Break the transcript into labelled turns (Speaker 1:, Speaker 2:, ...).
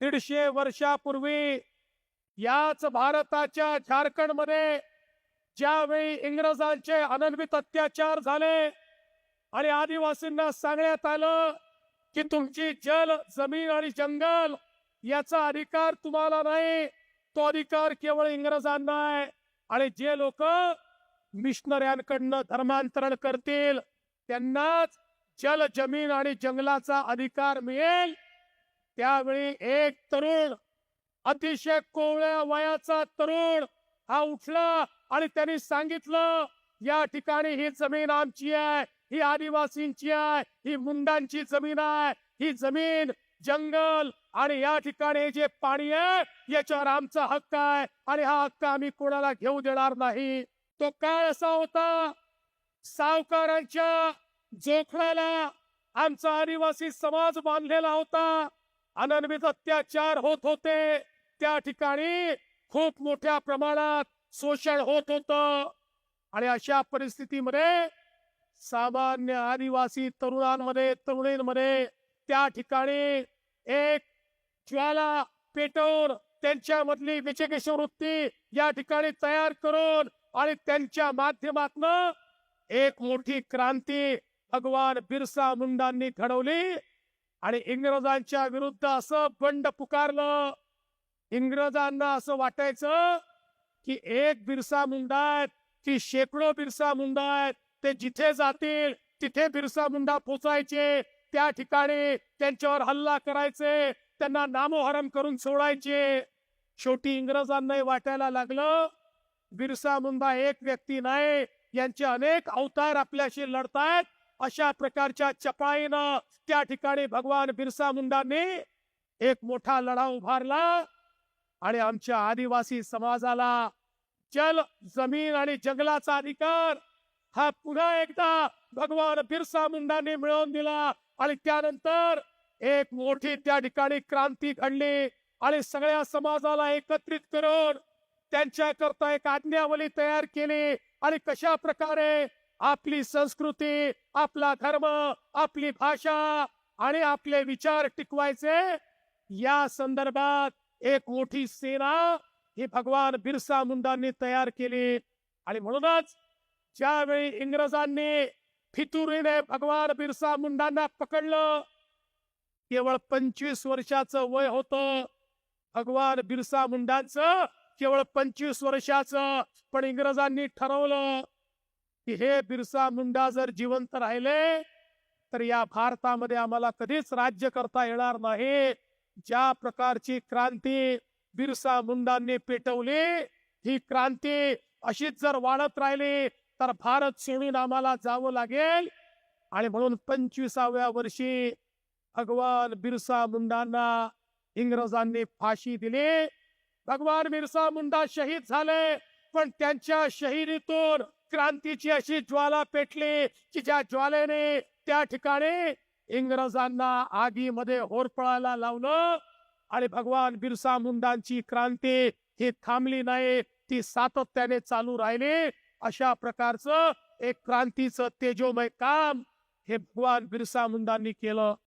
Speaker 1: दीडशे वर्षापूर्वी याच भारताच्या झारखंडमध्ये ज्यावेळी इंग्रजांचे अनन्वित अत्याचार झाले आणि आदिवासींना सांगण्यात आलं की तुमची जल जमीन आणि जंगल याचा अधिकार तुम्हाला नाही तो अधिकार केवळ इंग्रजांना आहे. आणि जे लोक मिशनऱ्यांकडनं धर्मांतरण करतील त्यांनाच जल जमीन आणि जंगलाचा अधिकार मिळेल. त्यावेळी एक तरुण अतिशय कोवळ्या वयाचा तरुण हा उठला आणि त्यांनी सांगितलं या ठिकाणी ही जमीन आमची आहे ही आदिवासींची आहे ही मुंडांची जमीन आहे ही जमीन जंगल आणि या ठिकाणी जे पाणी आहे याच्यावर आमचा हक्क आहे आणि हा हक्क आम्ही कोणाला घेऊ देणार नाही. तो काळ असा होता? सावकारांच्या जोखड्याला आमचा आदिवासी समाज बांधलेला होता. अनन्वित अत्याचार होत होते. त्या ठिकाणी खूप मोठ्या प्रमाणात शोषण होत होत. आणि अशा परिस्थितीमध्ये सामान्य आदिवासी तरुणांमध्ये तरुणींमध्ये त्या ठिकाणी एक ज्वाला पेटवून त्यांच्यामधली विचकेश वृत्ती या ठिकाणी तयार करून आणि त्यांच्या माध्यमातन एक मोठी क्रांती भगवान बिरसा मुंडांनी घडवली. आणि इंग्रजांच्या विरुद्ध असं बंड पुकारलं. इंग्रजांना असं वाटायचं की एक बिरसा मुंडा आहेत की शेकडो बिरसा मुंडा आहेत ते जिथे जातील तिथे बिरसा मुंडा पोचायचे. त्या ठिकाणी त्यांच्यावर हल्ला करायचे त्यांना नामोहरम करून सोडायचे. शेवटी इंग्रजांनाही वाटायला लागलं बिरसा मुंडा एक व्यक्ती नाही यांचे अनेक अवतार आपल्याशी लढतायत. अशा प्रकारच्या चपाईनं त्या ठिकाणी भगवान बिरसा मुंडांनी एक मोठा लढा उभारला आणि आमच्या आदिवासी समाजाला जल जमीन आणि जंगलाचा अधिकार हा पुन्हा एकदा भगवान बिरसा मुंडांनी मिळवून दिला आणि त्यानंतर एक मोठी त्या ठिकाणी क्रांती घडली आणि सगळ्या समाजाला एकत्रित करून त्यांच्याकरता एक आज्ञावली तयार केली आणि कशा प्रकारे आपली संस्कृती आपला धर्म आपली भाषा आणि आपले विचार टिकवायचे या संदर्भात एक मोठी सेना ही भगवान बिरसा मुंडांनी तयार केली. आणि म्हणूनच ज्यावेळी इंग्रजांनी फितुरीने भगवान बिरसा मुंडांना पकडलं केवळ पंचवीस वर्षाचं वय होत. भगवान बिरसा मुंडांचं केवळ पंचवीस वर्षाचं पण इंग्रजांनी ठरवलं की हे बिरसा मुंडा जर जिवंत राहिले तर या भारतामध्ये आम्हाला कधीच राज्य करता येणार नाही. ज्या प्रकारची क्रांती बिरसा मुंडांनी पेटवली ही क्रांती अशीच जर वाढत राहिली तर भारत सेवीन आम्हाला जावं लागेल. आणि म्हणून पंचवीसाव्या वर्षी भगवान बिरसा मुंडांना इंग्रजांनी फाशी दिली. भगवान बिरसा मुंडा शहीद झाले पण त्यांच्या शहिदीतून क्रांतीची अशी ज्वाला पेटली की ज्या ज्वालेने त्या ठिकाणी इंग्रजांना आगीमध्ये होरपळायला लावलं. आणि भगवान बिरसा मुंडांची क्रांती ही थांबली नाही ती सातत्याने चालू राहिली. अशा प्रकारचं एक क्रांतीचं तेजोमय काम हे भगवान बिरसा मुंडांनी केलं.